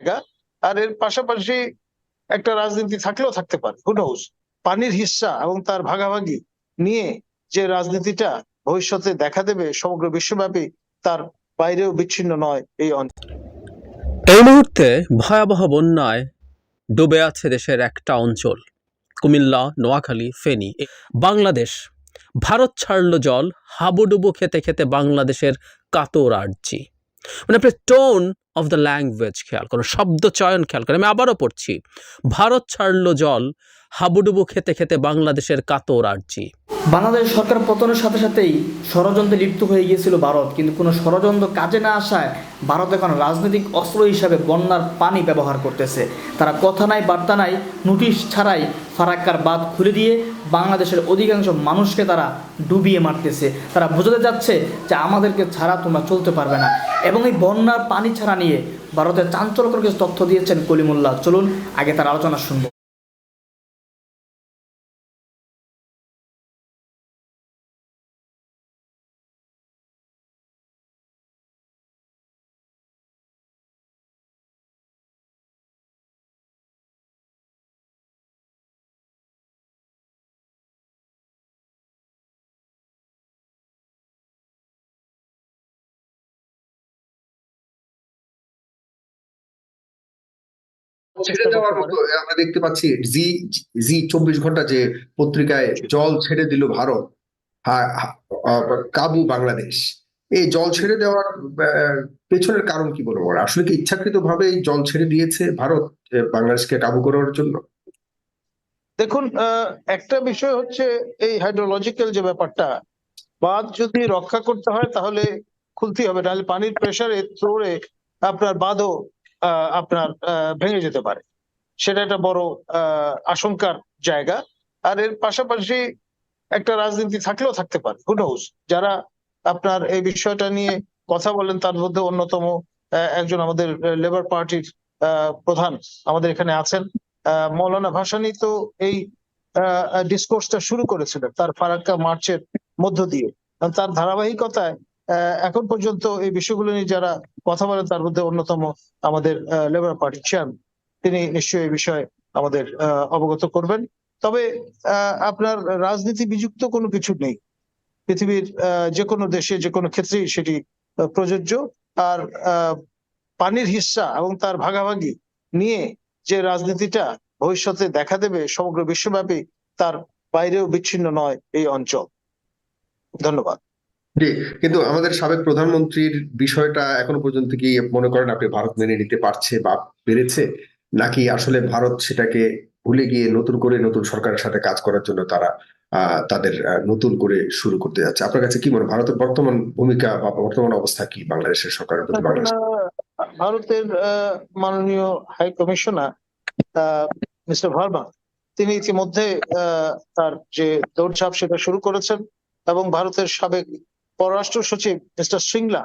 জায়গা। আর এর পাশাপাশি একটা রাজনীতি থাকলেও থাকতে পারে হু নোজ পানির হিস্সা এবং তার ভাগাভাগি নিয়ে যে রাজনীতিটা ভবিষ্যতে দেখা দেবে সমগ্র বিশ্বব্যাপী, তার বাইরেও বিচ্ছিন্ন নয় এই অঞ্চল এই মুহূর্তে ভয়াবহ বন্যায় ডুবে আছে দেশের একটা অঞ্চল, কুমিল্লা, নোয়াখালী, ফেনী। বাংলাদেশ, ভারত ছাড়লো জল, হাবুডুবু খেতে খেতে বাংলাদেশের কাতর আর্জি। মানে আপনি টোন অফ দ্য ল্যাঙ্গুয়েজ খেয়াল করো, শব্দ চয়ন, খেয়াল করো, আমি আবারও পড়ছি। ভারত ছাড়লো জল হাবুডুবু খেতে খেতে বাংলাদেশের কাতর আর্জি। বাংলাদেশ সরকার পতনের সাথে সাথেই ষড়যন্ত্রে লিপ্ত হয়ে গিয়েছিল ভারত, কিন্তু কোনো ষড়যন্ত্র কাজে না আসায় ভারত এখন রাজনৈতিক অস্ত্র হিসাবে বন্যার পানি ব্যবহার করতেছে। তারা কথা নাই, বার্তা নাই, নোটিশ ছাড়াই ফারাক্কার বাদ খুলে দিয়ে বাংলাদেশের অধিকাংশ মানুষকে তারা ডুবিয়ে মারতেছে। তারা বোঝাতে যাচ্ছে যে আমাদেরকে ছাড়া তোমরা চলতে পারবে না। এবং এই বন্যার পানি ছাড়া নিয়ে ভারতের চাঞ্চল্যকর কিছু তথ্য দিয়েছেন কলিমুল্লাহ। চলুন, আগে তার আলোচনা শুনব। ছেড়ে দেওয়ার মতো আমরা দেখতে পাচ্ছি জি জি চব্বিশ ঘণ্টা যে পত্রিকায় জল ছেড়ে দিল ভারত কাবু বাংলাদেশ। এই জল ছেড়ে দেওয়ার পেছনের কারণ কি বলব? আসলে কি ইচ্ছাকৃত ভাবে এই জল ছেড়ে দিয়েছে ভারত বাংলাদেশকে কাবু করার জন্য? দেখুন আহ, একটা বিষয় হচ্ছে এই হাইড্রোলজিক্যাল যে ব্যাপারটা বাঁধ যদি রক্ষা করতে হয় তাহলে খুলতে হবে নাহলে পানির প্রেসারে থ্রোরে আপনার বাঁধও আপনার ভেঙে যেতে পারে। সেটা একটা বড় আশঙ্কার জায়গা। আর এর পাশাপাশি একটা রাজনীতি থাকলেও থাকতে পারে হু হাউস যারা আপনার এই বিষয়টা নিয়ে কথা বলেন, তার মধ্যে অন্যতম একজন আমাদের লেবার পার্টির প্রধান আমাদের এখানে আছেন। মৌলানা ভাসানী তো এই ডিসকোর্সটা শুরু করেছিলেন, তার ফারাক্কা মার্চের মধ্য দিয়ে। তার ধারাবাহিকতায় এখন পর্যন্ত এই বিষয়গুলো নিয়ে যারা কথা বলেন, তার মধ্যে অন্যতম আমাদের লেবার পার্টির চেয়ারম্যান তিনি নিশ্চয়ই এই বিষয়ে আমাদের অবগত করবেন। তবে আপনার রাজনীতি বিযুক্ত কোনো কিছু নেই। পৃথিবীর যে কোনো দেশে যে কোনো ক্ষেত্রেই সেটি প্রযোজ্য। আর পানির হিস্সা এবং তার ভাগাভাগি নিয়ে যে রাজনীতিটা ভবিষ্যতে দেখা দেবে সমগ্র বিশ্বব্যাপী, তার বাইরেও বিচ্ছিন্ন নয় এই অঞ্চল। ধন্যবাদ। জি কিন্তু আমাদের সাবেক প্রধানমন্ত্রীর বিষয়টা এখনও পর্যন্ত কি মনে করেন আপনি ভারত মেনে নিতে পারছে বা পেরেছে? নাকি আসলে ভারত সেটাকে ভুলে গিয়ে নতুন করে নতুন সরকারের সাথে কাজ করার জন্য তারা তাদের নতুন করে শুরু করতে যাচ্ছে? আপনার কাছে কি মনে ভারতের বর্তমান ভূমিকা বা বর্তমান অবস্থা কি বাংলাদেশের সরকারের প্রতি বাংলাদেশ ভারতের মাননীয় হাই কমিশনার মিস্টার ভার্মা তিনি ইতিমধ্যে আহ, তার যে দৌড়ঝাঁপ সেটা শুরু করেছেন এবং ভারতের সাবেক পররাষ্ট্র সচিব মিস্টার সিংলা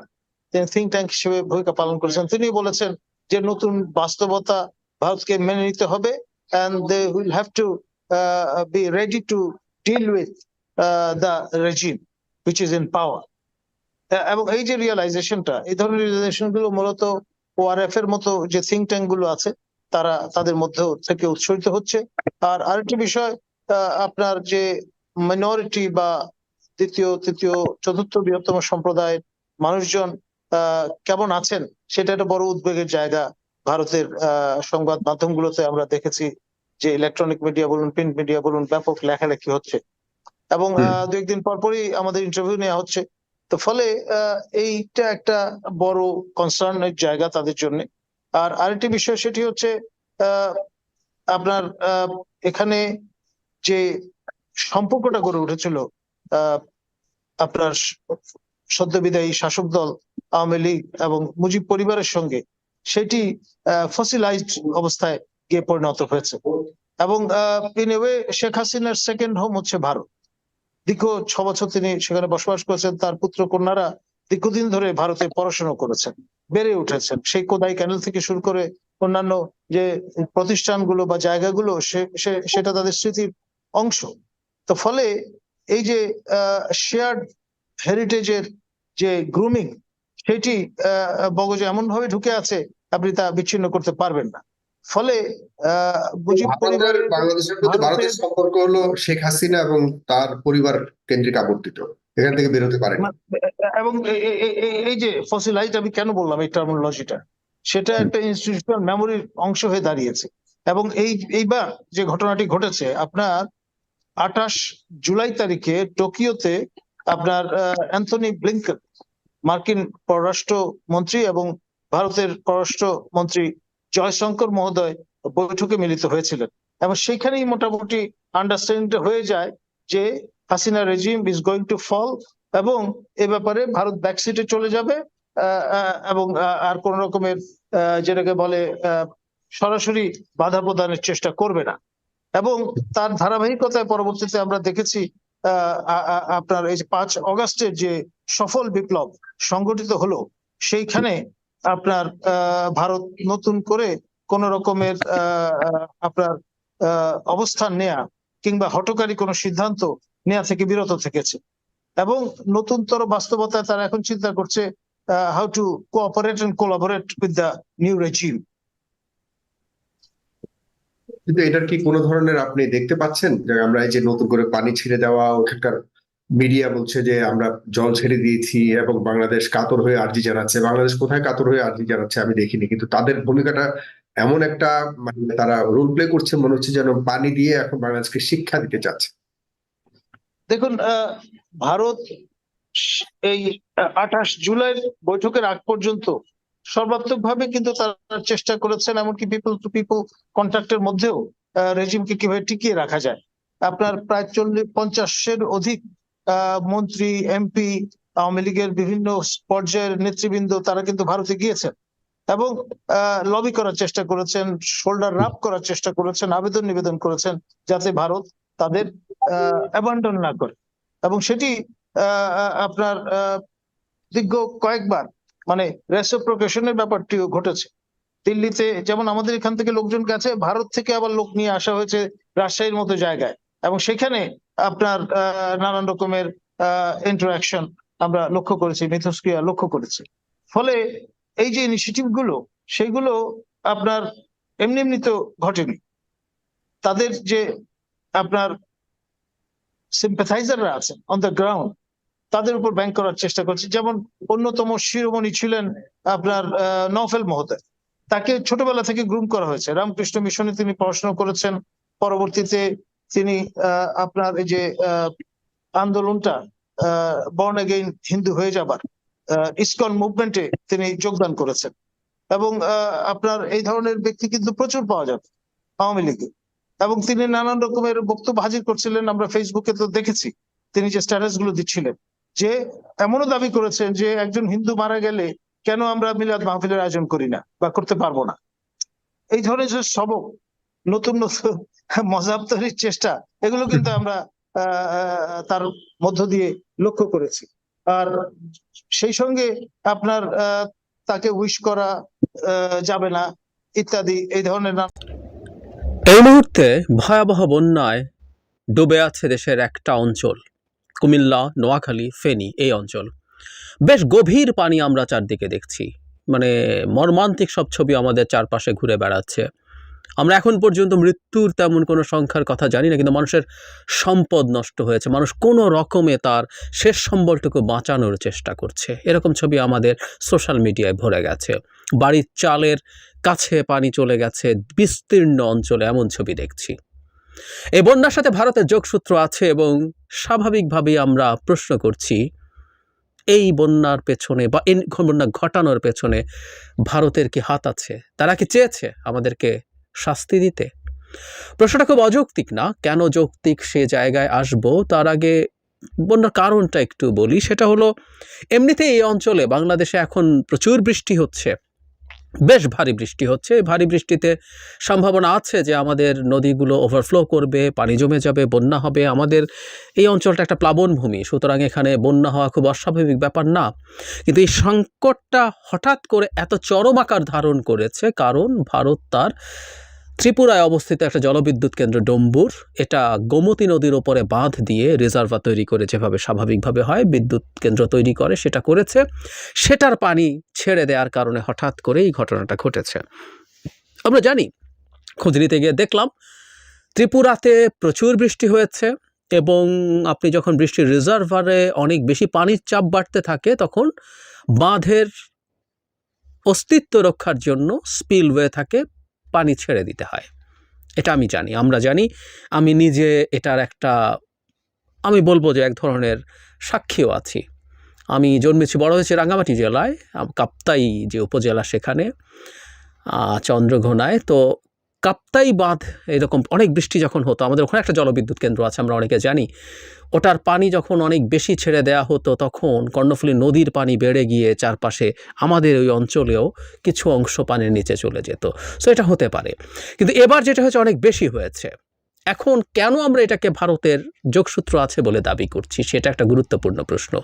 তিনি থিঙ্ক ট্যাঙ্ক হিসেবে ভূমিকা পালন করেছেন তিনি বলেছেন যে নতুন বাস্তবতা ভারতকে মেনে নিতে হবে will have to uh, be ready to deal with uh, the regime which is in power. এবং এই যে রিয়েলাইজেশনটা এই ধরনের রিয়েলাইজেশনগুলো মূলত ওআরএফ এর মতো যে থিঙ্ক ট্যাঙ্কগুলো আছে তারা তাদের মধ্যে থেকে উৎসরিত হচ্ছে আর আরেকটি বিষয় আহ, আপনার যে মাইনরিটি বা দ্বিতীয় তৃতীয় চতুর্থ বৃহত্তম সম্প্রদায়ের মানুষজন আহ, কেমন আছেন? সেটা একটা বড় উদ্বেগের জায়গা। ভারতের সংবাদ মাধ্যমগুলোতে আমরা দেখেছি যে ইলেকট্রনিক মিডিয়া বলুন প্রিন্ট মিডিয়া বলুন ব্যাপক লেখালেখি হচ্ছে। এবং দু একদিন পর পরই আমাদের ইন্টারভিউ নেওয়া হচ্ছে। তো ফলে আহ, এইটা একটা বড় কনসার্নের জায়গা তাদের জন্য। আর আরেকটি বিষয় সেটি হচ্ছে আহ, আপনার আহ, এখানে যে সম্পর্কটা গড়ে উঠেছিল আপনার সদ্যবিদায়ী শাসক দল আওয়ামী লীগ এবং মুজিব পরিবারের সঙ্গে সেটি ফসিলাইজড অবস্থায় গিয়ে পরিণত হয়েছে। এবং ইন শেখ হাসিনার সেকেন্ড হোম হচ্ছে ভারত। দীর্ঘ ছ বছর তিনি সেখানে বসবাস করেছেন, তার পুত্র কন্যারা দীর্ঘদিন ধরে ভারতে পড়াশোনা করেছেন, বেড়ে উঠেছেন। সেই কোদাই ক্যানেল থেকে শুরু করে অন্যান্য যে প্রতিষ্ঠানগুলো বা জায়গাগুলো সেটা তাদের স্মৃতির অংশ। তো ফলে এই যে শেয়ার্ড হেরিটেজের যে গ্রুমিং সেটি আহ, মগজে এমন ভাবে ঢুকে আছে আপনি তা বিচ্ছিন্ন করতে পারবেন না। ফলে মুজিব ভারতের পরিবারের বাংলাদেশের প্রতি ভারতের ভারতের- সম্পর্ক হলো শেখ হাসিনা এবং তার পরিবার কেন্দ্রিক আবর্তিত। এখান থেকে বেরোতে পারে। এবং এই যে ফসিলাইট আমি কেন বললাম এই টার্মিনোলজিটা সেটা একটা ইনস্টিটিউশনাল মেমোরির অংশ হয়ে দাঁড়িয়েছে। এবং এই এইবার যে ঘটনাটি ঘটেছে আপনার আঠাশ জুলাই তারিখে টোকিওতে আপনার অ্যান্থনি ব্লিংকন মার্কিন পররাষ্ট্র মন্ত্রী এবং ভারতের পররাষ্ট্র মন্ত্রী জয়শঙ্কর মহোদয় বৈঠকে মিলিত হয়েছিলেন। এবং সেইখানেই মোটামুটি আন্ডারস্ট্যান্ডিংটা হয়ে যায় যে Hasina regime is going to fall এবং এ ব্যাপারে ভারত ব্যাকসিটে চলে যাবে এবং আর কোন রকমের যেটাকে বলে সরাসরি বাধা প্রদানের চেষ্টা করবে না। এবং তার ধারাবাহিকতায় পরবর্তীতে আমরা দেখেছি আপনার এই পাঁচ অগস্টের যে সফল বিপ্লব সংগঠিত হলো, সেইখানে আপনার ভারত নতুন করে কোন রকমের আপনার অবস্থান নেয়া কিংবা হটকারী কোনো সিদ্ধান্ত নেয়া থেকে বিরত থেকেছে। এবং নতুনতর বাস্তবতায় তারা এখন চিন্তা করছে how to cooperate and collaborate with the new regime কিন্তু এটার কি কোনো ধরনের আপনি দেখতে পাচ্ছেন? যে আমরা এই যে নতুন করে পানি ছেড়ে দেওয়া, ওখানকার মিডিয়া বলছে যে আমরা জল ছেড়ে দিয়েছি এবং বাংলাদেশ কাতর হয়ে আর্জি জানাচ্ছে। বাংলাদেশ কোথায় কাতর হয়ে আর্জি জানাচ্ছে আমি দেখিনি। কিন্তু তাদের ভূমিকাটা এমন একটা মানে তারা রোল প্লে করছে, মনে হচ্ছে যেন পানি দিয়ে এখন বাংলাদেশকে শিক্ষা দিতে চাচ্ছে। দেখুন ভারত এই আঠাশ জুলাইয়ের বৈঠকের আগ পর্যন্ত সর্বাত্মকভাবে কিন্তু তারা চেষ্টা করেছেন এমনকি পিপল টু পিপল কন্ট্যাক্টের মধ্যেও রেজিমকে কীভাবে টিকিয়ে রাখা যায়। আপনার প্রায় চল্লিশ পঞ্চাশের অধিক মন্ত্রী এমপি আওয়ামী লীগের বিভিন্ন পর্যায়ের নেতৃবৃন্দ তারা কিন্তু ভারতে গিয়েছেন এবং লবি করার চেষ্টা করেছেন শোল্ডার রাপ করার চেষ্টা করেছেন, আবেদন নিবেদন করেছেন যাতে ভারত তাদের অ্যাবান্ডন না করে। এবং সেটি আপনার দীর্ঘ কয়েকবার মানে রেসিপ্রোকেশনের ব্যাপারটিও ঘটেছে। দিল্লিতে যেমন আমাদের এখান থেকে লোকজন গেছে, ভারত থেকে আবার লোক নিয়ে আসা হয়েছে রাজশাহীর মতো জায়গায়। এবং সেখানে আপনার নানান রকমের ইন্টারাকশন আমরা লক্ষ্য করেছি, মিথস্ক্রিয়া লক্ষ্য করেছি। ফলে এই যে ইনিশিয়েটিভগুলো, সেগুলো আপনার এমনি এমনি তো ঘটেনি। তাদের যে আপনার সিম্পাথাইজাররা আছেন অন দ্য গ্রাউন্ড তাদের উপর ব্যাংক করার চেষ্টা করছে। যেমন অন্যতম শিরোমণি ছিলেন আপনার আহ, নওফেল মহোদয়। তাকে ছোটবেলা থেকে গ্রুম করা হয়েছে। রামকৃষ্ণ মিশনে তিনি পড়াশোনা করেছেন। পরবর্তীতে তিনি আপনার এই যে আন্দোলনটা বর্ন এগেইন হিন্দু হয়ে যাবার ইসকন মুভমেন্টে তিনি যোগদান করেছেন। এবং আপনার এই ধরনের ব্যক্তি কিন্তু প্রচুর পাওয়া যাবে আওয়ামী লীগে। এবং তিনি নানান রকমের বক্তব্য হাজির করছিলেন। আমরা ফেসবুকে তো দেখেছি। তিনি যে স্ট্যাটাসগুলো দিচ্ছিলেন। যে এমনও দাবি করেছেন যে একজন হিন্দু মারা গেলে কেন আমরা মিলাদ মাহফিলের আয়োজন করি না বা করতে পারব না? এই ধরনের যে সবক, নতুন নতুন মজাব তৈরির চেষ্টা, এগুলো কিন্তু আমরা তার মধ্য দিয়ে লক্ষ্য করেছি। আর সেই সঙ্গে আপনার তাকে উইশ করা যাবে না, ইত্যাদি, এই ধরনের এই মুহূর্তে ভয়াবহ বন্যায় ডুবে আছে দেশের একটা অঞ্চল। কুমিল্লা, নোয়াখালী, ফেনী এই অঞ্চল। বেশ গভীর পানি আমরা চারদিকে দেখছি। মানে মর্মান্তিক সব ছবি আমাদের চারপাশে ঘুরে বেড়াচ্ছে। আমরা এখন পর্যন্ত মৃত্যুর তেমন কোনো সংখ্যার কথা জানি না, কিন্তু মানুষের সম্পদ নষ্ট হয়েছে। মানুষ কোনো রকমে তার শেষ সম্বলটুকু বাঁচানোর চেষ্টা করছে। এরকম ছবি আমাদের সোশ্যাল মিডিয়ায় ভরে গেছে। বাড়ির চালের কাছে পানি চলে গেছে, বিস্তীর্ণ অঞ্চলে এমন ছবি দেখছি। এই বন্যার সাথে ভারতের যোগসূত্র আছে এবং স্বাভাবিকভাবেই আমরা প্রশ্ন করছি, এই বন্যার পেছনে বা এই বন্যা ঘটানোর পেছনে ভারতের কি হাত আছে? তারা কি চেয়েছে আমাদেরকে শাস্তি দিতে? প্রশ্নটা খুব অযৌক্তিক না? কেন যৌক্তিক সে জায়গায় আসব? তার আগে বন্যার কারণটা একটু বলি, সেটা হলো, এমনিতেই এই অঞ্চলে বাংলাদেশে এখন প্রচুর বৃষ্টি হচ্ছে। বেশ ভারী বৃষ্টি হচ্ছে। এই ভারী বৃষ্টিতে সম্ভাবনা আছে যে আমাদের নদীগুলো ওভারফ্লো করবে, পানি জমে যাবে, বন্যা হবে। আমাদের এই অঞ্চলটা একটা প্লাবন ভূমি সুতরাং এখানে বন্যা হওয়া খুব অস্বাভাবিক ব্যাপার না। কিন্তু এই সংকটটা হঠাৎ করে এত চরম আকার ধারণ করেছে, কারণ ভারত তার ত্রিপুরায় অবস্থিত একটা জলবিদ্যুৎ কেন্দ্র ডম্বুর। এটা গোমতী নদীর ওপরে বাঁধ দিয়ে রিজার্ভার তৈরি করে যেভাবে স্বাভাবিকভাবে হয়, বিদ্যুৎ কেন্দ্র তৈরি করে, সেটা করেছে। সেটার পানি ছেড়ে দেওয়ার কারণে হঠাৎ করে এই ঘটনাটা ঘটেছে। আমরা জানি, খোঁজ নিতে গিয়ে দেখলাম, ত্রিপুরাতে প্রচুর বৃষ্টি হয়েছে এবং আপনি যখন বৃষ্টির রিজার্ভারে অনেক বেশি পানির চাপ বাড়তে থাকে, তখন বাঁধের অস্তিত্ব রক্ষার জন্য স্পিল স্পিলওয়ে থাকে পানি ছেড়ে দিতে হয়। এটা আমি জানি, আমরা জানি। আমি নিজে এটার একটা, আমি বলব যে এক ধরনের সাক্ষীও আছি। আমি জন্মেছি বড় হয়েছি রাঙ্গামাটি জেলায়, কাপ্তাই যে উপজেলা সেখানে চন্দ্রঘোনায়। তো কাপ্তাই বাঁধ, এরকম অনেক বৃষ্টি যখন হতো, আমাদের ওখানে একটা জলবিদ্যুৎ কেন্দ্র আছে, আমরা অনেকে জানি, ওটার পানি যখন অনেক বেশি ছেড়ে দেয়া হতো, তখন কর্ণফুলী নদীর পানি বেড়ে গিয়ে চারপাশে আমাদের ওই অঞ্চলেও কিছু অংশ পানির নিচে চলে যেত। সো এটা হতে পারে। কিন্তু এবার যেটা হয়েছে, অনেক বেশি হয়েছে। এখন কেন আমরা এটাকে ভারতের যোগসূত্র আছে বলে দাবি করছি? সেটা একটা গুরুত্বপূর্ণ প্রশ্ন।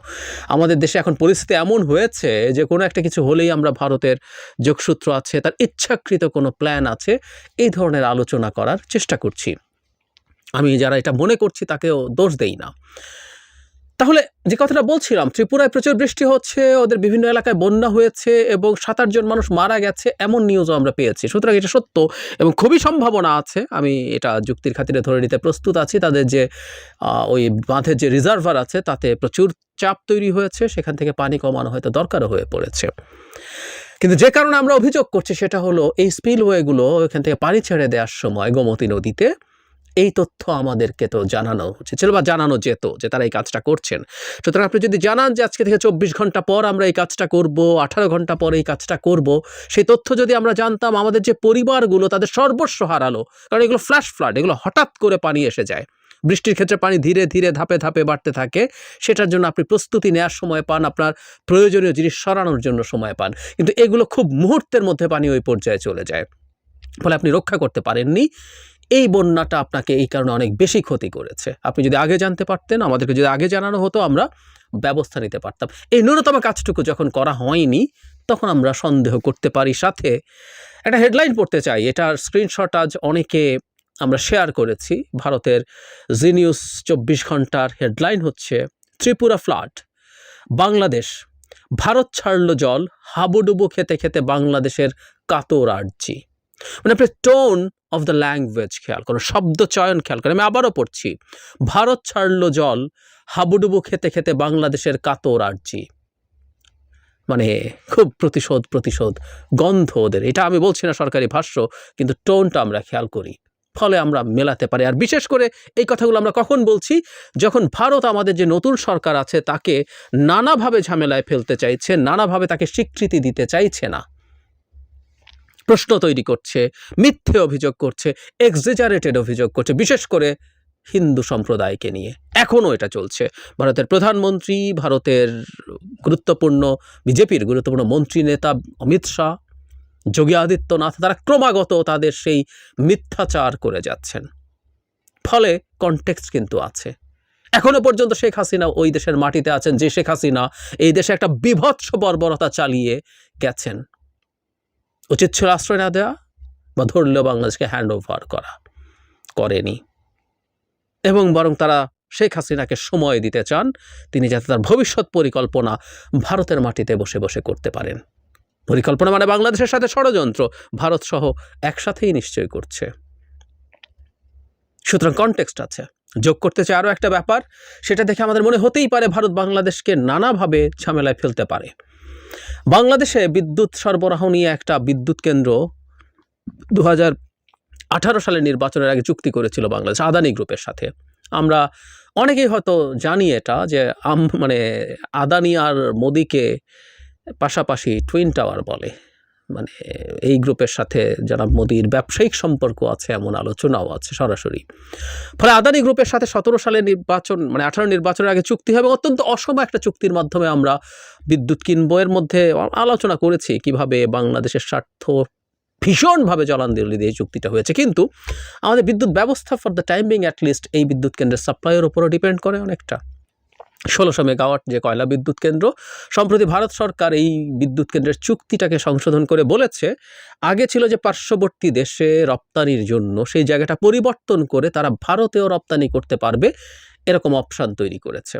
আমাদের দেশে এখন পরিস্থিতি এমন হয়েছে যে কোনো একটা কিছু হলেই আমরা ভারতের যোগসূত্র আছে, তার ইচ্ছাকৃত কোনো প্ল্যান আছে, এই ধরনের আলোচনা করার চেষ্টা করছি। আমি যারা এটা মনে করছি তাকেও দোষ দেই না। তাহলে যে কথাটা বলছিলাম, ত্রিপুরায় প্রচুর বৃষ্টি হচ্ছে, ওদের বিভিন্ন এলাকায় বন্যা হয়েছে এবং সাত আটজন মানুষ মারা গেছে, এমন নিউজও আমরা পেয়েছি। সুতরাং এটা সত্য এবং খুবই সম্ভাবনা আছে। আমি এটা যুক্তির খাতিরে ধরে নিতে প্রস্তুত আছি। তাদের যে ওই বাঁধের যে রিজার্ভার আছে, তাতে প্রচুর চাপ তৈরি হয়েছে। সেখান থেকে পানি কমানো হয়তো দরকারও হয়ে পড়েছে। কিন্তু যে কারণে আমরা অভিযোগ করছি, সেটা হলো এই স্পিলওয়েগুলো ওইখান থেকে পানি ছেড়ে দেওয়ার সময় গোমতী নদীতে এই তথ্য আমাদেরকে তো জানানো উচিত ছিল বা জানানো যেত যে তারা এই কাজটা করছেন। সুতরাং আপনি যদি জানান যে আজকে থেকে চব্বিশ ঘণ্টা পর আমরা এই কাজটা করব, আঠারো ঘণ্টা পর এই কাজটা করব, সেই তথ্য যদি আমরা জানতাম, আমাদের যে পরিবারগুলো তাদের সর্বস্ব হারালো, কারণ এগুলো ফ্ল্যাশ ফ্লাড এগুলো হঠাৎ করে পানি এসে যায়। বৃষ্টির ক্ষেত্রে পানি ধীরে ধীরে, ধাপে ধাপে বাড়তে থাকে। সেটার জন্য আপনি প্রস্তুতি নেওয়ার সময় পান, আপনার প্রয়োজনীয় জিনিস সরানোর জন্য সময় পান। কিন্তু এগুলো খুব মুহূর্তের মধ্যে পানি ওই পর্যায়ে চলে যায়। ফলে আপনি রক্ষা করতে পারেননি। এই বন্যাটা আপনাকে এই কারণে অনেক বেশি ক্ষতি করেছে। আপনি যদি আগে জানতে পারতেন, আমাদেরকে যদি আগে জানানো হতো, আমরা ব্যবস্থা নিতে পারতাম। এই ন্যূনতম কাজটুকু যখন করা হয়নি, তখন আমরা সন্দেহ করতে পারি। সাথে একটা হেডলাইন পড়তে চাই, এটার স্ক্রিনশট আজ অনেকে আমরা শেয়ার করেছি। ভারতের জি নিউজ চব্বিশ ঘণ্টার হেডলাইন হচ্ছে, ত্রিপুরা ফ্লাড, বাংলাদেশ, ভারত ছাড়ল জল, হাবুডুবু খেতে খেতে বাংলাদেশের কাতর আর্জি। মানে আপনি টোন অফ দ্য ল্যাঙ্গুয়েজ খেয়াল করুন শব্দ চয়ন খেয়াল করেন আমি আবারও পড়ছি, ভারত ছাড়ল জল, হাবুডুবু খেতে খেতে বাংলাদেশের কাতর আর্জি। মানে খুব প্রতিশোধ প্রতিশোধ, গন্ধ ওদের। এটা আমি বলছি না সরকারি ভাষ্য, কিন্তু টোনটা আমরা খেয়াল করি। ফলে আমরা মেলাতে পারি। আর বিশেষ করে এই কথাগুলো আমরা কখন বলছি? যখন ভারত আমাদের যে নতুন সরকার আছে, তাকে নানাভাবে ঝামেলায় ফেলতে চাইছে, নানাভাবে তাকে স্বীকৃতি দিতে চাইছে না। প্রশ্ন তৈরি করছে, মিথ্যে অভিযোগ করছে এক্সেজারেটেড অভিযোগ করছে, বিশেষ করে হিন্দু সম্প্রদায়কে নিয়ে। এখনও এটা চলছে। ভারতের প্রধানমন্ত্রী, ভারতের গুরুত্বপূর্ণ, বিজেপির গুরুত্বপূর্ণ মন্ত্রী নেতা অমিত শাহ, যোগী আদিত্যনাথ, তারা ক্রমাগত তাদের সেই মিথ্যাচার করে যাচ্ছেন। ফলে কনটেক্সট কিন্তু আছে। এখনও পর্যন্ত শেখ হাসিনা ওই দেশের মাটিতে আছেন যে শেখ হাসিনা এই দেশে একটা বিভৎস বর্বরতা চালিয়ে গেছেন। উচিত ছিল আশ্রয় না দেওয়া বা ধরলেও বাংলাদেশকে হ্যান্ড ওভার করা, করেনি। এবং বরং তারা শেখ হাসিনাকে সময় দিতে চান, তিনি যাতে তার ভবিষ্যৎ পরিকল্পনা ভারতের মাটিতে বসে বসে করতে পারেন। পরিকল্পনা মানে বাংলাদেশের সাথে ষড়যন্ত্র, ভারত সহ একসাথেই নিশ্চয় করছে। সুতরাং কনটেক্সট আছে। যোগ করতে চাই আরও একটা ব্যাপার, সেটা দেখে আমাদের মনে হতেই পারে ভারত বাংলাদেশকে নানাভাবে ঝামেলায় ফেলতে পারে। বাংলাদেশে বিদ্যুৎ সরবরাহ নিয়ে একটা বিদ্যুৎ কেন্দ্র দু হাজার আঠারো সালের নির্বাচনের আগে চুক্তি করেছিল বাংলাদেশ আদানি গ্রুপের সাথে। আমরা অনেকেই হয়তো জানি এটা যে আম মানে আদানি আর মোদিকে পাশাপাশি টুইন টাওয়ার বলে। মানে এই গ্রুপের সাথে যারা মোদির ব্যবসায়িক সম্পর্ক আছে, এমন আলোচনাও আছে সরাসরি। ফলে আদানি গ্রুপের সাথে সতেরো সালের নির্বাচন মানে আঠারো নির্বাচনের আগে চুক্তি হবে অত্যন্ত অসম একটা চুক্তির মাধ্যমে আমরা বিদ্যুৎ কিনবো এর মধ্যে আলোচনা করেছি, কীভাবে বাংলাদেশের স্বার্থ ভীষণভাবে জলাঞ্জলি দিয়ে চুক্তিটা হয়েছে। কিন্তু আমাদের বিদ্যুৎ ব্যবস্থা ফর দ্য টাইমিং অ্যাটলিস্ট এই বিদ্যুৎ কেন্দ্রের সাপ্লাইয়ের উপরও ডিপেন্ড করে অনেকটা। ষোলোশো মেগাওয়াট যে কয়লা বিদ্যুৎ কেন্দ্র। সম্প্রতি ভারত সরকার এই বিদ্যুৎ কেন্দ্রের চুক্তিটাকে সংশোধন করে বলেছে, আগে ছিল যে পার্শ্ববর্তী দেশে রপ্তানির জন্য সেই জায়গাটা পরিবর্তন করে তারা ভারতেও রপ্তানি করতে পারবে, এরকম অপশান তৈরি করেছে।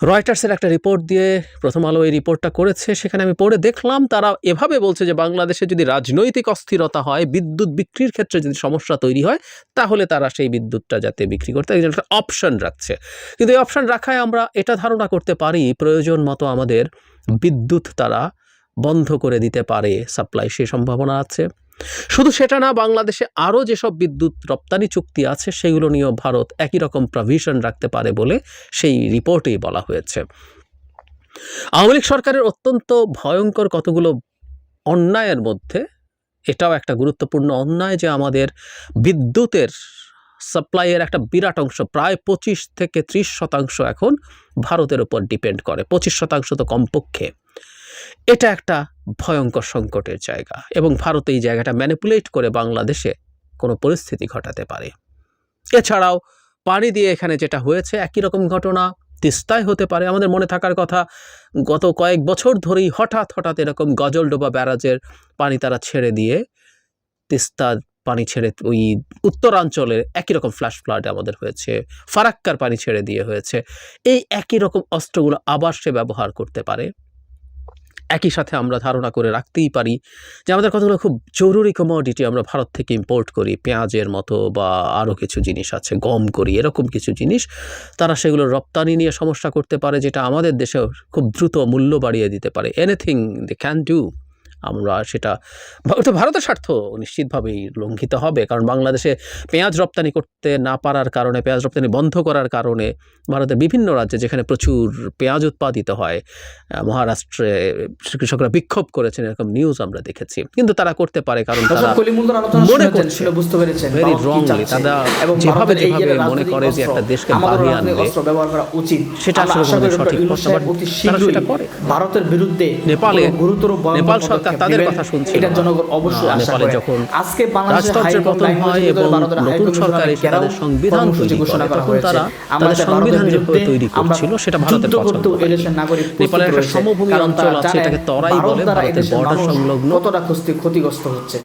রয়টার্সের একটা রিপোর্ট দিয়ে প্রথম আলো এই রিপোর্টটা করেছে। সেখানে আমি পড়ে দেখলাম, তারা এভাবে বলছে যে বাংলাদেশে যদি রাজনৈতিক অস্থিরতা হয়, বিদ্যুৎ বিক্রির ক্ষেত্রে যদি সমস্যা তৈরি হয়, তাহলে তারা সেই বিদ্যুৎটা যাতে বিক্রি করতে এই জন্য একটা অপশন রাখছে। কিন্তু এই অপশান রাখায় আমরা এটা ধারণা করতে পারি, প্রয়োজন মতো আমাদের বিদ্যুৎ তারা বন্ধ করে দিতে পারে, সাপ্লাই সে সম্ভাবনা আছে। শুধু সেটা না, বাংলাদেশে আরও যেসব বিদ্যুৎ রপ্তানি চুক্তি আছে, সেগুলো নিয়েও ভারত একই রকম প্রভিশন রাখতে পারে বলে সেই রিপোর্টেই বলা হয়েছে। আওয়ামী লীগ সরকারের অত্যন্ত ভয়ঙ্কর কতগুলো অন্যায়ের মধ্যে, এটাও একটা গুরুত্বপূর্ণ অন্যায় যে আমাদের বিদ্যুতের সাপ্লাইয়ের একটা বিরাট অংশ, প্রায় পঁচিশ থেকে ত্রিশ শতাংশ এখন ভারতের উপর ডিপেন্ড করে। পঁচিশ শতাংশ তো কমপক্ষে। এটা একটা ভয়ঙ্কর সংকটের জায়গা এবং ভারত এই জায়গাটা ম্যানিপুলেট করে বাংলাদেশে কোনো পরিস্থিতি ঘটাতে পারে। এছাড়াও পানি দিয়ে এখানে যেটা হয়েছে, একই রকম ঘটনা, তিস্তায় হতে পারে, আমাদের মনে থাকার কথা, গত কয়েক বছর ধরেই হঠাৎ হঠাৎ এরকম গজলডোবা ব্যারাজের পানি তারা ছেড়ে দিয়ে, তিস্তার পানি ছেড়ে, ওই উত্তরাঞ্চলের একই রকম ফ্ল্যাশ ফ্লাড আমাদের হয়েছে, ফারাক্কার পানি ছেড়ে দিয়ে হয়েছে। এই একই রকম অস্ত্রগুলো আবার সে ব্যবহার করতে পারে। একই সাথে আমরা ধারণা করে রাখতেই পারি যে আমাদের কতগুলো খুব জরুরি কমোডিটি আমরা ভারত থেকে ইম্পোর্ট করি, পেঁয়াজের মতো বা আরও কিছু জিনিস আছে, গম করি, এরকম কিছু জিনিস। তারা সেগুলো রপ্তানি নিয়ে সমস্যা করতে পারে, যেটা আমাদের দেশেও খুব দ্রুত মূল্য বাড়িয়ে দিতে পারে। এনিথিং দে ক্যান ডু আমরা সেটা ওটা ভারতের স্বার্থ নিশ্চিতভাবেই লঙ্ঘিত হবে। কারণ বাংলাদেশে পেঁয়াজ রপ্তানি করতে না পারার কারণে পেঁয়াজ রপ্তানি বন্ধ করার কারণে ভারতের বিভিন্ন রাজ্যে যেখানে প্রচুর পেঁয়াজ উৎপাদিত হয় মহারাষ্ট্রে কৃষকরা বিক্ষোভ করেছেন এরকম নিউজ আমরা দেখেছি। কিন্তু তারা করতে পারে কারণ তারা মনে করছে। বুঝতে পেরেছেন। Wrongly, চাচ্ছে। তারা এবং যেভাবে যেভাবে মনে করে যে একটা দেশকে রাজনৈতিক আনবে, ব্যবহার করা উচিত। সেটা আসলে সঠিক তারা সেটা করে। ভারতের বিরুদ্ধে নেপালে- গুরুতর নেপাল সরকার তাদের কথা শুনছিল এটা জনগণ অবশ্যই আশা করে যখন আজকে বাংলাদেশের পতন হয় এবং নতুন সরকার এসে তাদের সংবিধান তৈরি করে, করা তখন হয়েছে। তারা আমরা সংবিধান যেভাবে তৈরি করছিল, সেটা ভারতের পছন্দ নেপালের একটা সমভূমি অঞ্চল আছে, এটাকে তরাই বলে, ভারতের সংলগ্ন। কতটা ক্ষতিগ্রস্ত হচ্ছে